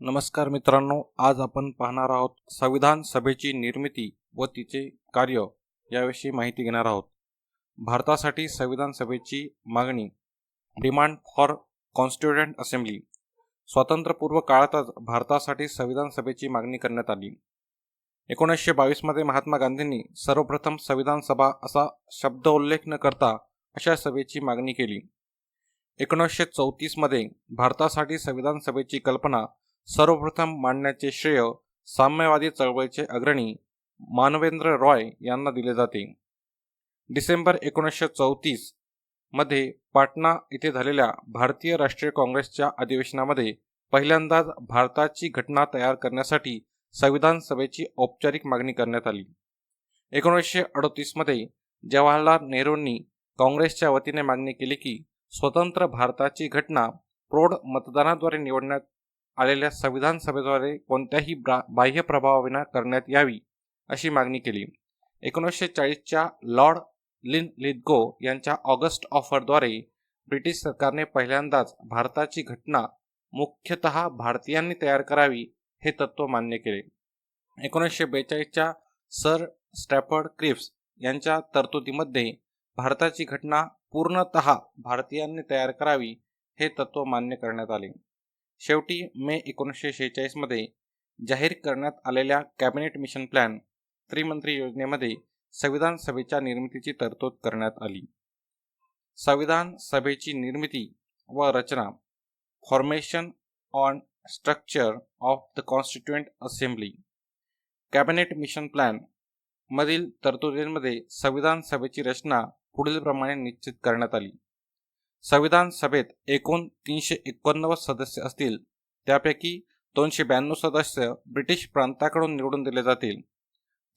नमस्कार मित्रांनो आज आपण पाहणार आहोत संविधान सभेची निर्मिती व तिचे कार्य याविषयी माहिती घेणार आहोत. भारतासाठी संविधान सभेची मागणी डिमांड फॉर कॉन्स्टिट्युएंट असेंब्ली स्वातंत्र्यपूर्व काळातच भारतासाठी संविधान सभेची मागणी करण्यात आली. एकोणीसशे बावीसमध्ये महात्मा गांधींनी सर्वप्रथम संविधान सभा असा शब्द उल्लेख न करता अशा सभेची मागणी केली. एकोणीसशे चौतीसमध्ये भारतासाठी संविधान सभेची कल्पना सर्वप्रथम मांडण्याचे श्रेय साम्यवादी चळवळीचे अग्रणी मानवेंद्र रॉय यांना दिले जाते. डिसेंबर एकोणीसशे चौतीसमध्ये पाटणा येथे झालेल्या भारतीय राष्ट्रीय काँग्रेसच्या अधिवेशनामध्ये पहिल्यांदाच भारताची घटना तयार करण्यासाठी संविधान सभेची औपचारिक मागणी करण्यात आली. एकोणीसशे अडतीसमध्ये जवाहरलाल नेहरूंनी काँग्रेसच्या वतीने मागणी केली की स्वतंत्र भारताची घटना प्रौढ मतदानाद्वारे निवडण्यात आलेल्या संविधान सभेद्वारे कोणत्याही ब्रा बाह्य प्रभावाविना करण्यात यावी अशी मागणी केली. एकोणीसशे चाळीसच्या लॉर्ड लिन लिदगो यांच्या ऑगस्ट ऑफरद्वारे ब्रिटिश सरकारने पहिल्यांदाच भारताची घटना मुख्यतः भारतीयांनी तयार करावी हे तत्त्व मान्य केले. एकोणीसशे बेचाळीसच्या सर स्टॅफर्ड क्रिप्स यांच्या तरतुदीमध्ये भारताची घटना पूर्णतः भारतीयांनी तयार करावी हे तत्त्व मान्य करण्यात आले. शेवटी मे एकोणीसशे शेहेचाळीसमध्ये जाहीर करण्यात आलेल्या कॅबिनेट मिशन प्लॅन त्रिमंत्री योजनेमध्ये संविधान सभेच्या निर्मितीची तरतूद करण्यात आली. संविधान सभेची निर्मिती व रचना formation on structure of the constituent assembly cabinet mission plan मधील तरतुदींमध्ये संविधान सभेची रचना पुढीलप्रमाणे निश्चित करण्यात आली. संविधान सभेत एकूण तीनशे एकोणनव्वद सदस्य असतील. त्यापैकी दोनशे ब्याण्णव सदस्य ब्रिटिश प्रांताकडून निवडून दिले जातील.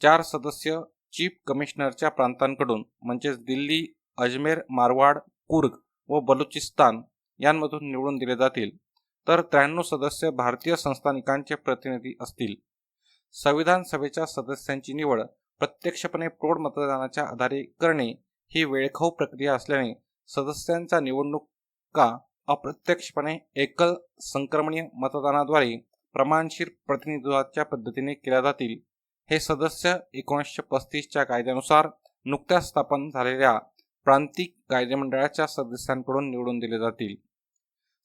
चार सदस्य चीफ कमिशनरच्या प्रांतांकडून म्हणजेच दिल्ली अजमेर मारवाड कुर्ग व बलुचिस्तान यांमधून निवडून दिले जातील. तर त्र्याण्णव सदस्य भारतीय संस्थानिकांचे प्रतिनिधी असतील. संविधान सभेच्या सदस्यांची निवड प्रत्यक्षपणे प्रौढ मतदानाच्या आधारे करणे ही वेळखाऊ प्रक्रिया असल्याने सदस्यांच्या निवडणुका अप्रत्यक्षपणे एकल संक्रमणीय मतदानाद्वारे प्रमाणशीर प्रतिनिधित्वाच्या पद्धतीने केल्या जातील. हे सदस्य एकोणीसशे पस्तीसच्या कायद्यानुसार नुकत्याच स्थापन झालेल्या प्रांतिक कायदेमंडळाच्या सदस्यांकडून निवडून दिले जातील.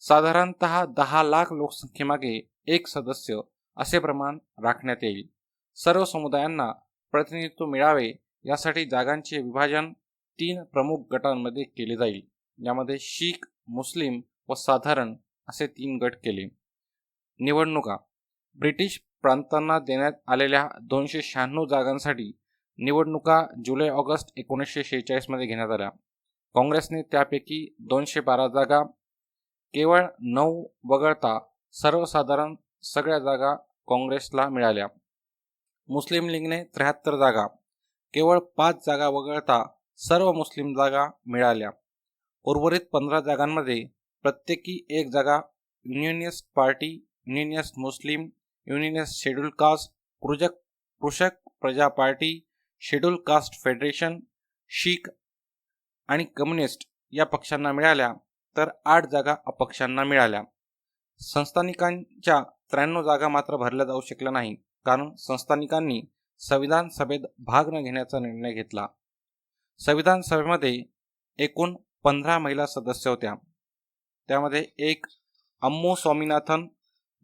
साधारणत दहा लाख लोकसंख्येमागे एक सदस्य असे प्रमाण राखण्यात येईल. सर्व समुदायांना प्रतिनिधित्व मिळावे यासाठी जागांचे विभाजन तीन प्रमुख गटांमध्ये केले जाईल. यामध्ये शीख मुस्लिम व साधारण असे तीन गट केले. निवडणुका. ब्रिटिश प्रांतांना देण्यात आलेल्या दोनशे शहाण्णव जागांसाठी निवडणुका जुलै ऑगस्ट एकोणीसशे शेहेचाळीसमध्ये घेण्यात आल्या. काँग्रेसने त्यापैकी दोनशे बारा जागा केवळ नऊ वगळता सर्वसाधारण सगळ्या जागा काँग्रेसला मिळाल्या. मुस्लिम लीगने त्र्याहत्तर जागा केवळ पाच जागा वगळता सर्व मुस्लिम जागा मिळाल्या. उर्वरित पंधरा जागांमध्ये प्रत्येकी एक जागा unionist party unionist Muslim unionist schedule caste कृजक Krishak Praja party schedule caste federation शीख आणि कम्युनिस्ट या पक्षांना मिळाल्या तर आठ जागा अपक्षांना मिळाल्या. संस्थानिकांच्या त्र्याण्णव जागा मात्र भरल्या जाऊ शकल्या नाही कारण संस्थानिकांनी संविधान सभेत भाग न घेण्याचा निर्णय घेतला. संविधान सभेमध्ये एकूण पंधरा महिला सदस्य होत्या. त्यामध्ये एक अम्मू स्वामीनाथन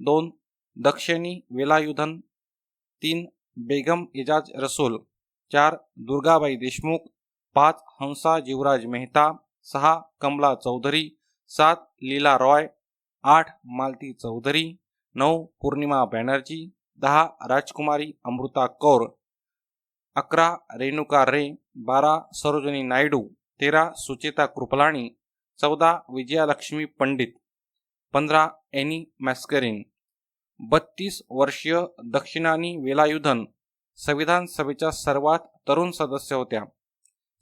दोन दक्षिणी वेलायुधन तीन बेगम इजाज रसूल चार दुर्गाबाई देशमुख पाच हंसा जीवराज मेहता सहा कमला चौधरी सात लीला रॉय आठ मालती चौधरी नऊ पूर्णिमा बॅनर्जी दहा राजकुमारी अमृता कौर अकरा रेणुका रे बारा सरोजनी नायडू तेरा सुचेता कृपलाणी चौदा विजयालक्ष्मी पंडित पंधरा एनी मॅस्करिन बत्तीस वर्षीय दक्षिणानी वेलायुधन संविधान सभेच्या सर्वात तरुण सदस्य होत्या.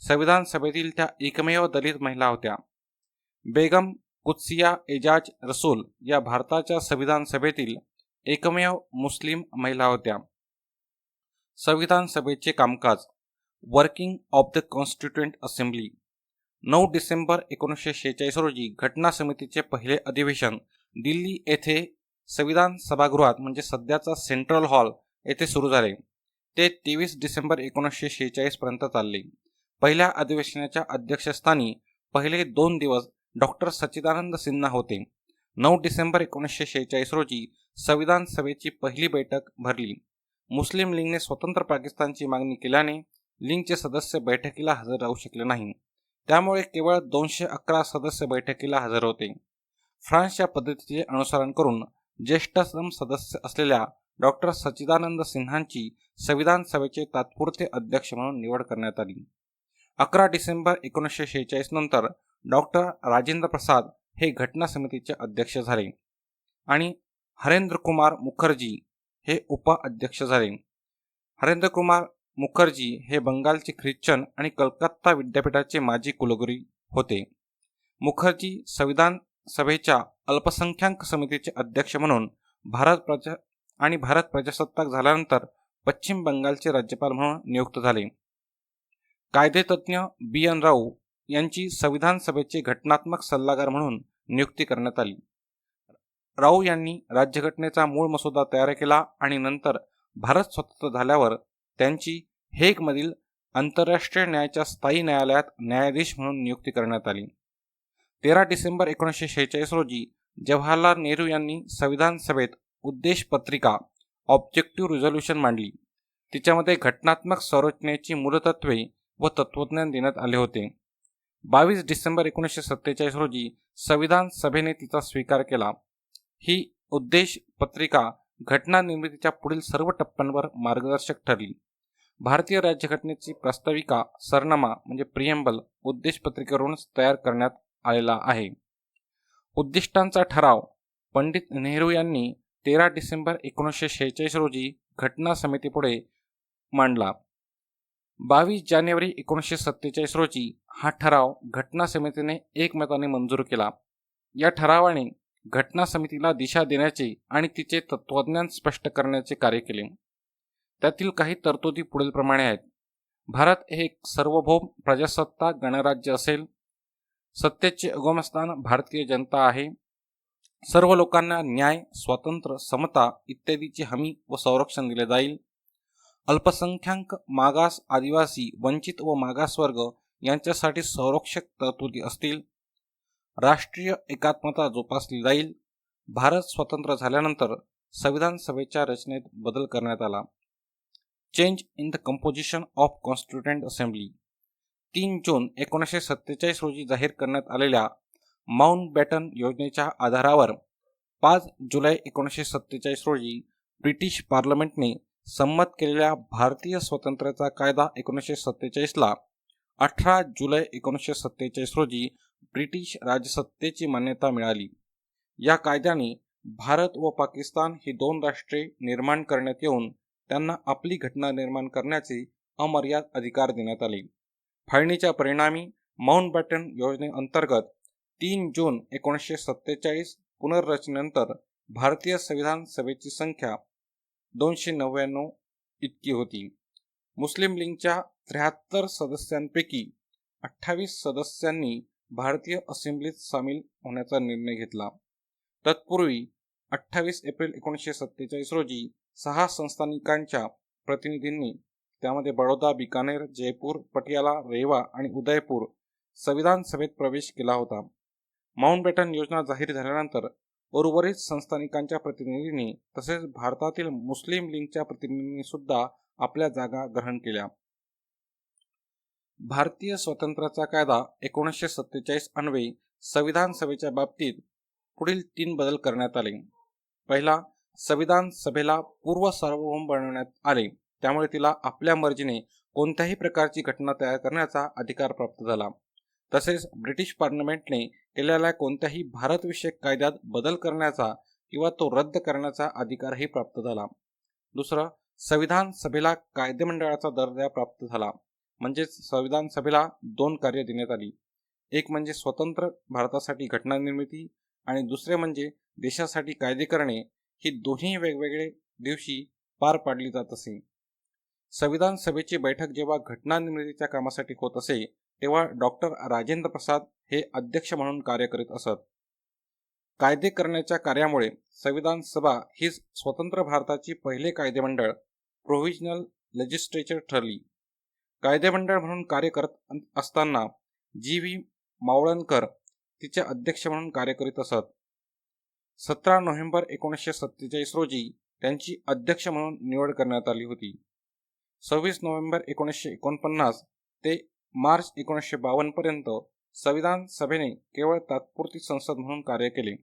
संविधान सभेतील त्या एकमेव दलित महिला होत्या. बेगम कुत्सिया एजाज रसूल या भारताच्या संविधान सभेतील एकमेव मुस्लिम महिला होत्या. संविधान सभेचे कामकाज working of the constituent assembly नऊ डिसेंबर एकोणीसशे शेहेचाळीस रोजी घटना समितीचे पहिले अधिवेशन दिल्ली येथे संविधान सभागृहात म्हणजे सध्याचा सेंट्रल हॉल येथे सुरू झाले. ते तेवीस डिसेंबर एकोणीसशे शेहेचाळीस पर्यंत चालले. पहिल्या अधिवेशनाच्या अध्यक्षस्थानी पहिले दोन दिवस डॉक्टर सच्चिदानंद सिन्हा होते. नऊ डिसेंबर एकोणीसशे शेहेचाळीस रोजी संविधान सभेची पहिली बैठक भरली. मुस्लिम लीगने स्वतंत्र पाकिस्तानची मागणी केल्याने लीगचे सदस्य बैठकीला हजर राहू शकले नाही. त्यामुळे केवळ दोनशे अकरा सदस्य बैठकीला हजर होते. फ्रान्सच्या पद्धतीचे अनुसरण करून ज्येष्ठतम सदस्य असलेल्या डॉक्टर सच्चिदानंद सिन्हांची संविधान सभेचे तात्पुरते अध्यक्ष म्हणून निवड करण्यात आली. अकरा डिसेंबर एकोणीसशे शेहेचाळीस नंतर डॉक्टर राजेंद्र प्रसाद हे घटना समितीचे अध्यक्ष झाले आणि हरेंद्र कुमार मुखर्जी हे उपाध्यक्ष झाले. हरेंद्र कुमार मुखर्जी हे बंगालचे ख्रिश्चन आणि कलकत्ता विद्यापीठाचे माजी कुलगुरू होते. मुखर्जी संविधान सभेच्या अल्पसंख्याक समितीचे अध्यक्ष म्हणून भारत प्रजा आणि भारत प्रजासत्ताक झाल्यानंतर पश्चिम बंगालचे राज्यपाल म्हणून नियुक्त झाले. कायदेतज्ञ बी एन राऊ यांची संविधान सभेचे घटनात्मक सल्लागार म्हणून नियुक्ती करण्यात आली. राऊ यांनी राज्यघटनेचा मूळ मसुदा तयार केला आणि नंतर भारत स्वतंत्र झाल्यावर त्यांची हेगमधील आंतरराष्ट्रीय न्यायाच्या स्थायी न्यायालयात न्यायाधीश म्हणून नियुक्ती करण्यात आली. तेरा डिसेंबर एकोणीसशे शेहेचाळीस रोजी जवाहरलाल नेहरू यांनी संविधान सभेत उद्देश पत्रिका ऑब्जेक्टिव्ह रिझोल्युशन मांडली. तिच्यामध्ये घटनात्मक संरचनेची मूलतत्वे व तत्वज्ञान देण्यात आले होते. बावीस डिसेंबर एकोणीसशे सत्तेचाळीस रोजी संविधान सभेने तिचा स्वीकार केला. ही उद्देश पत्रिका घटना निर्मितीच्या पुढील सर्व टप्प्यांवर मार्गदर्शक ठरली. भारतीय राज्यघटनेची प्रास्ताविका सरनामा म्हणजे प्रियंबल उद्देश पत्रिकेवरूनच तयार करण्यात आलेला आहे. उद्दिष्टांचा ठराव पंडित नेहरू यांनी तेरा डिसेंबर एकोणीसशे शेहेचाळीस रोजी घटना समितीपुढे मांडला. बावीस जानेवारी एकोणीसशे सत्तेचाळीस रोजी हा ठराव घटना समितीने एकमताने मंजूर केला. या ठरावाने घटना समितीला दिशा देण्याचे आणि तिचे तत्वज्ञान स्पष्ट करण्याचे कार्य केले. त्यातील काही तरतुदी पुढीलप्रमाणे आहेत. भारत हे एक सार्वभौम प्रजासत्ताक गणराज्य असेल. सत्तेचे अगमस्थान भारतीय जनता आहे. सर्व लोकांना न्याय स्वातंत्र्य समता इत्यादीची हमी व संरक्षण दिले जाईल. अल्पसंख्याक मागास आदिवासी वंचित व मागासवर्ग यांच्यासाठी संरक्षक तरतुदी असतील. राष्ट्रीय एकात्मता जोपासली जाईल. भारत स्वतंत्र झाल्यानंतर संविधान सभेच्या रचनेत बदल करण्यात आला. Change in the composition of constituent assembly तीन जून एकोणीसशे सत्तेचाळीस रोजी जाहीर करण्यात आलेल्या माउंट बॅटन योजनेच्या आधारावर पाच जुलै एकोणीसशे सत्तेचाळीस रोजी ब्रिटिश पार्लमेंटने संमत केलेल्या भारतीय स्वातंत्र्याचा कायदा एकोणीसशे सत्तेचाळीसला अठरा जुलै एकोणीसशे सत्तेचाळीस रोजी ब्रिटिश राजसत्तेची मान्यता मिळाली. या कायद्याने भारत व पाकिस्तान ही दोन राष्ट्रे निर्माण करण्यात येऊन त्यांना आपली घटना निर्माण करण्याचे अमर्याद अधिकार देण्यात आले. फाळणीच्या परिणामी माउंट बॅटन योजनेअंतर्गत तीन जून एकोणीसशे सत्तेचाळीस पुनर्रचनेनंतर भारतीय संविधान सभेची संख्या दोनशे नव्याण्णव इतकी होती. मुस्लिम लीगच्या त्र्याहत्तर सदस्यांपैकी अठ्ठावीस सदस्यांनी भारतीय असेंब्लीत सामील होण्याचा निर्णय घेतला. तत्पूर्वी अठ्ठावीस एप्रिल एकोणीसशे सत्तेचाळीस रोजी सहा संस्थानिकांच्या प्रतिनिधींनी त्यामध्ये बडोदा बिकानेर जयपूर पटियाला रेवा आणि उदयपूर संविधान सभेत प्रवेश केला होता. माउंटबॅटन योजना जाहीर झाल्यानंतर उर्वरित संस्थानिकांच्या प्रतिनिधींनी तसेच भारतातील मुस्लिम लीगच्या प्रतिनिधींनी सुद्धा आपल्या जागा ग्रहण केल्या. भारतीय स्वातंत्र्याचा कायदा एकोणीसशे सत्तेचाळीस अन्वयी संविधान सभेच्या बाबतीत पुढील तीन बदल करण्यात आले. पहिला संविधान सभेला पूर्व सार्वभौम बनवण्यात आले. त्यामुळे तिला आपल्या मर्जीने कोणत्याही प्रकारची घटना तयार करण्याचा अधिकार प्राप्त झाला. तसेच ब्रिटिश पार्लमेंटने केलेल्या कोणत्याही भारतविषयक कायद्यात बदल करण्याचा किंवा तो रद्द करण्याचा अधिकारही प्राप्त झाला. दुसरं संविधान सभेला कायदेमंडळाचा दर्जा प्राप्त झाला. म्हणजेच संविधान सभेला दोन कार्य देण्यात आली. एक म्हणजे स्वतंत्र भारतासाठी घटना निर्मिती आणि दुसरे म्हणजे देशासाठी कायदे करणे ही दोन्ही वेगवेगळे दिवशी पार पाडली जात असे. संविधान सभेची बैठक जेव्हा घटना निर्मितीच्या कामासाठी होत असे तेव्हा डॉक्टर राजेंद्र प्रसाद हे अध्यक्ष म्हणून कार्य करीत असत. कायदे करण्याच्या कार्यामुळे संविधान सभा हीच स्वतंत्र भारताची पहिले कायदेमंडळ प्रोव्हिजनल लेजिस्ट्रेचर ठरली. कायदेमंडळ म्हणून कार्य करत असताना जी व्ही मावळणकर तिचे अध्यक्ष म्हणून कार्य करीत असत. सतरा नोव्हेंबर एकोणीसशे सत्तेचाळीस रोजी त्यांची अध्यक्ष म्हणून निवड करण्यात आली होती. सव्वीस नोव्हेंबर एकोणीसशे एकोणपन्नास ते मार्च एकोणीसशे बावन्नपर्यंत संविधान सभेने केवळ तात्पुरती संसद म्हणून कार्य केले.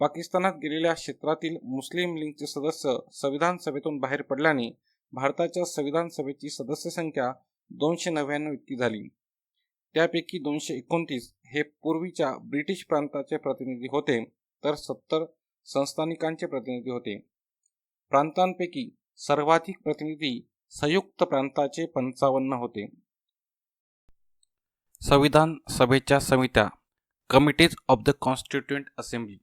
पाकिस्तानात गेलेल्या क्षेत्रातील मुस्लिम लीगचे सदस्य संविधान सभेतून बाहेर पडल्याने भारताच्या संविधान सभेची सदस्य संख्या दोनशे नव्याण्णव इतकी झाली. त्यापैकी दोनशे एकोणतीस हे पूर्वीच्या ब्रिटिश प्रांताचे प्रतिनिधी होते तर सत्तर संस्थानिकांचे प्रतिनिधी होते. प्रांतांपैकी सर्वाधिक प्रतिनिधी संयुक्त प्रांताचे पंचावन्न होते. संविधान सभेच्या समित्या committees of the constituent assembly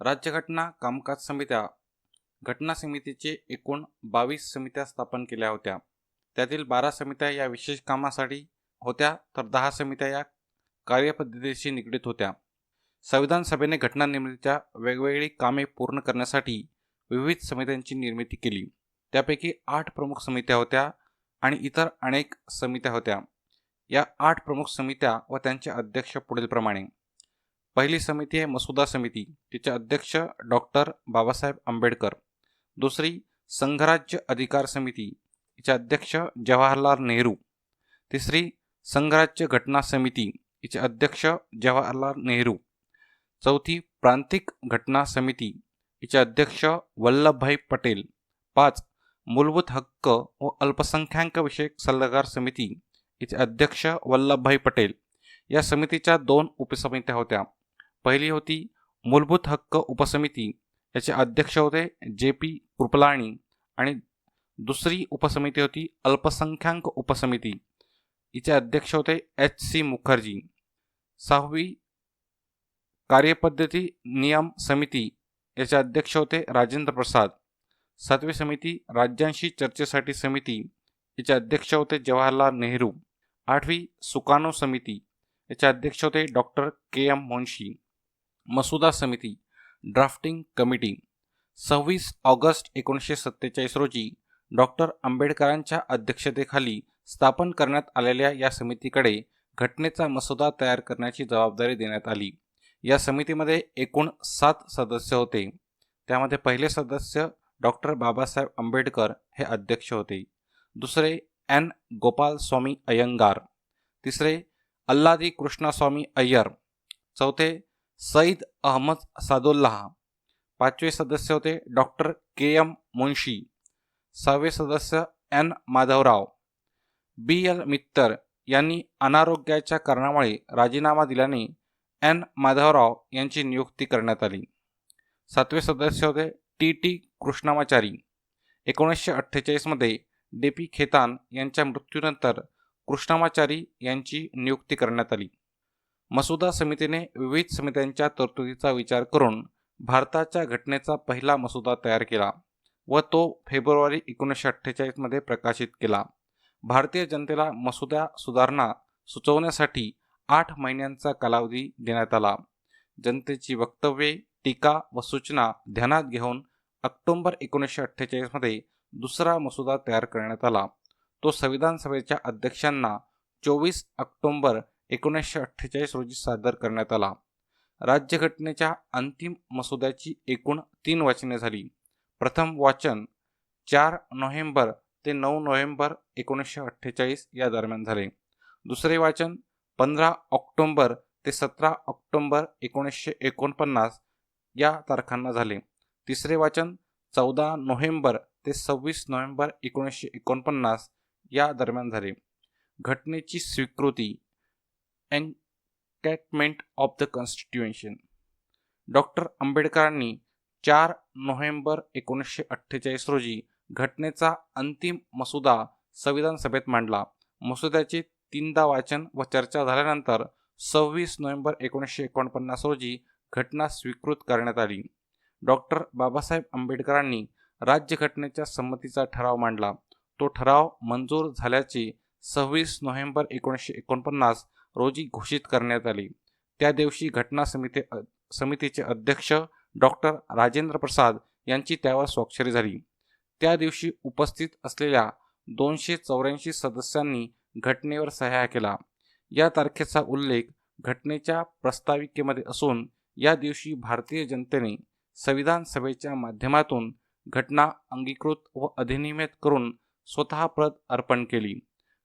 राज्यघटना कामकाज समित्या घटना समितीचे एकूण बावीस समित्या स्थापन केल्या होत्या. त्यातील बारा समित्या या विशेष कामासाठी होत्या तर दहा समित्या या कार्यपद्धतीशी निगडीत होत्या. संविधान सभेने घटना निर्मितीच्या वेगवेगळी कामे पूर्ण करण्यासाठी विविध समित्यांची निर्मिती केली. त्यापैकी आठ प्रमुख समित्या होत्या आणि इतर अनेक समित्या होत्या. या आठ प्रमुख समित्या व त्यांचे अध्यक्ष पुढीलप्रमाणे. पहिली समिती आहे मसुदा समिती. तिचे अध्यक्ष डॉक्टर बाबासाहेब आंबेडकर. दुसरी संघराज्य अधिकार समिती हिचे अध्यक्ष जवाहरलाल नेहरू. तिसरी संघराज्य घटना समिती हिचे अध्यक्ष जवाहरलाल नेहरू. चौथी प्रांतिक घटना समिती हिचे अध्यक्ष वल्लभभाई पटेल. पाच मूलभूत हक्क व अल्पसंख्याक विषयक सल्लागार समिती हिचे अध्यक्ष वल्लभभाई पटेल. या समितीच्या दोन उपसमित्या होत्या. पहिली होती मूलभूत हक्क उपसमिती याचे अध्यक्ष होते जे पी कृपलाणी आणि दुसरी उपसमिती होती अल्पसंख्याक उपसमिती. हिचे अध्यक्ष होते एच सी मुखर्जी. सहावी कार्यपद्धती नियम समिती. याचे अध्यक्ष होते राजेंद्र प्रसाद. सातवी समिती राज्यांशी चर्चेसाठी समिती. याचे अध्यक्ष होते जवाहरलाल नेहरू. आठवी सुकानो समिती. याचे अध्यक्ष होते डॉक्टर के एम मुन्शी मसुदा समिती. Drafting committee. सव्वीस ऑगस्ट एकोणीसशे सत्तेचाळीस रोजी डॉक्टर आंबेडकरांच्या अध्यक्षतेखाली स्थापन करण्यात आलेल्या या समितीकडे घटनेचा मसुदा तयार करण्याची जबाबदारी देण्यात आली. या समितीमध्ये एकूण सात सदस्य होते. त्यामध्ये पहिले सदस्य डॉक्टर बाबासाहेब आंबेडकर हे अध्यक्ष होते. दुसरे एन. गोपाल स्वामी अयंगार तिसरे अल्लादी कृष्णास्वामी अय्यर. चौथे सईद अहमद सादुल्लाह. पाचवे सदस्य होते डॉक्टर के एम मुन्शी सहावे सदस्य N Madhavrao. B L Mittar यांनी अनारोग्याच्या कारणामुळे राजीनामा दिल्याने एन माधवराव यांची नियुक्ती करण्यात आली. सातवे सदस्य होते टी टी कृष्णामाचारी. एकोणीसशे अठ्ठेचाळीसमध्ये डी पी खेतान यांच्या मृत्यूनंतर कृष्णामाचारी यांची नियुक्ती करण्यात आली. मसुदा समितीने विविध समित्यांच्या तरतुदीचा विचार करून भारताच्या घटनेचा पहिला मसुदा तयार केला व तो फेब्रुवारी एकोणीसशे अठ्ठेचाळीसमध्ये प्रकाशित केला. भारतीय जनतेला मसुदा सुधारणा सुचवण्यासाठी आठ महिन्यांचा कालावधी देण्यात आला. जनतेची वक्तव्ये टीका व सूचना ध्यानात घेऊन ऑक्टोंबर एकोणीसशे अठ्ठेचाळीसमध्ये दुसरा मसुदा तयार करण्यात आला. तो संविधान सभेच्या अध्यक्षांना चोवीस ऑक्टोंबर एकोणीसशे अठ्ठेचाळीस रोजी सादर करण्यात आला. राज्यघटनेच्या अंतिम मसुद्याची एकूण तीन वाचने झाली. प्रथम वाचन चार नोव्हेंबर ते नऊ नोव्हेंबर एकोणीसशे अठ्ठेचाळीस या दरम्यान झाले. दुसरे वाचन पंधरा ऑक्टोंबर ते सतरा ऑक्टोंबर एकोणीसशे एकोणपन्नास या तारखांना झाले. तिसरे वाचन चौदा नोव्हेंबर ते सव्वीस नोव्हेंबर एकोणीसशे एकोणपन्नास या दरम्यान झाले. घटनेची स्वीकृती enactment of the constitution. Doctor आंबेडकरांनी चार नोव्हेंबर एकोणीसशे अठ्ठेचाळीस रोजी घटनेचा अंतिम मसुदा संविधान सभेत मांडला. मसुद्याचे तीनदा वाचन व चर्चा झाल्यानंतर सव्वीस नोव्हेंबर एकोणीसशे एकोणपन्नास रोजी घटना स्वीकृत करण्यात आली. डॉक्टर बाबासाहेब आंबेडकरांनी राज्यघटनेच्या संमतीचा ठराव मांडला. तो ठराव मंजूर झाल्याचे सव्वीस नोव्हेंबर एकोणीसशे एकोणपन्नास रोजी घोषित करण्यात आली. त्या दिवशी घटना समिती समितीचे अध्यक्ष डॉक्टर राजेंद्र प्रसाद यांची त्यावर स्वाक्षरी झाली. त्या दिवशी उपस्थित असलेल्या दोनशे चौऱ्याऐंशी सदस्यांनी घटनेवर सह्या केला. या तारखेचा उल्लेख घटनेच्या प्रस्ताविकेमध्ये असून या दिवशी भारतीय जनतेने संविधान सभेच्या माध्यमातून घटना अंगीकृत व अधिनियमित करून स्वतः प्रत अर्पण केली.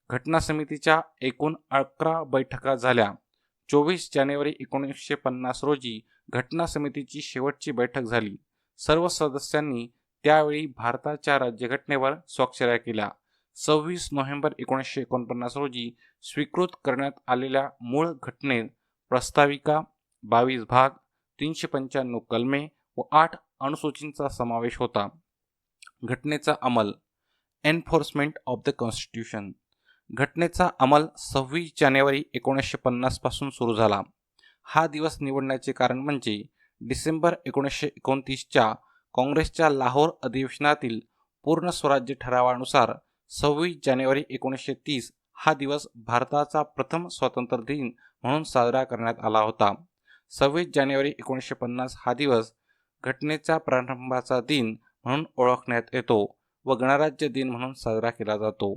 घटना समितीच्या एकूण अकरा बैठका झाल्या. चोवीस जानेवारी एकोणीसशे पन्नास रोजी घटना समितीची शेवटची बैठक झाली. सर्व सदस्यांनी त्यावेळी भारताच्या राज्यघटनेवर स्वाक्षऱ्या केल्या. सव्वीस नोव्हेंबर एकोणीसशे एकोणपन्नास रोजी स्वीकृत करण्यात आलेल्या मूळ घटनेत प्रस्ताविका बावीस भाग तीनशे पंच्याण्णव कलमे व आठ अनुसूचींचा समावेश होता. घटनेचा अंमल. Enforcement of the constitution. घटनेचा अंमल सव्वीस जानेवारी एकोणीसशे पन्नासपासून सुरू झाला. हा दिवस निवडण्याचे कारण म्हणजे डिसेंबर एकोणीसशे एकोणतीसच्या काँग्रेसच्या लाहोर अधिवेशनातील पूर्ण स्वराज्य ठरावानुसार सव्वीस जानेवारी एकोणीसशे तीस हा दिवस भारताचा प्रथम स्वातंत्र्य दिन म्हणून साजरा करण्यात आला होता. सव्वीस जानेवारी एकोणीसशे पन्नास हा दिवस घटनेचा प्रारंभाचा दिन म्हणून ओळखण्यात येतो व गणराज्य दिन म्हणून साजरा केला जातो.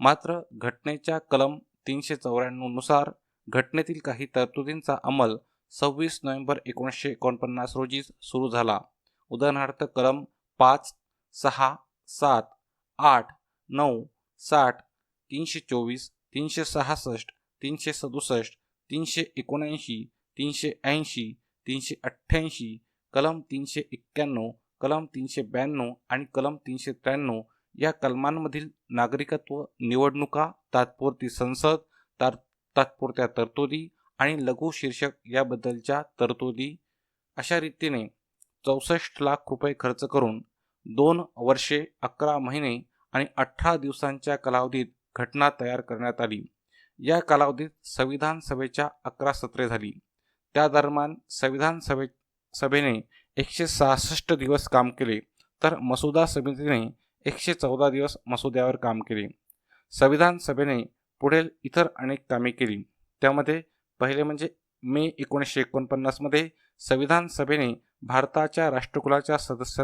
मात्र घटनेच्या कलम तीनशे चौऱ्याण्णवनुसार घटनेतील काही तरतुदींचा अंमल सव्वीस नोव्हेंबर एकोणीसशे एकोणपन्नास रोजी सुरू झाला. उदाहरणार्थ कलम पाच सहा सात आठ नऊ साठ तीनशे चोवीस तीनशे सहासष्ट तीनशे सदुसष्ट तीनशे एकोणऐंशी तीनशे ऐंशी तीनशे अठ्ठ्याऐंशी कलम तीनशे एक्क्याण्णव कलम तीनशे ब्याण्णव आणि कलम तीनशे त्र्याण्णव या कलमांमधील नागरिकत्व निवडणुका तात्पुरती संसद तार तात्पुरत्या तरतुदी आणि लघु शीर्षक याबद्दलच्या तरतुदी अशा रीतीने चौसष्ट लाख रुपये खर्च करून दोन वर्षे अकरा महिने आणि अठरा दिवसांच्या कालावधीत घटना तयार करण्यात आली. या कालावधीत संविधान सभेच्या अकरा सत्रे झाली. त्या दरम्यान संविधान सभे सभेने एकशे सहासष्ट दिवस काम केले. तर मसुदा समितीने एकशे चौदा दिवस मसुद्यावर काम केले. संविधान सभेने पुढील इतर अनेक कामे केली. त्यामध्ये पहिले म्हणजे मे एकोणीसशे एकोणपन्नासमध्ये संविधान सभेने भारताच्या राष्ट्रकुलाच्या सदस्य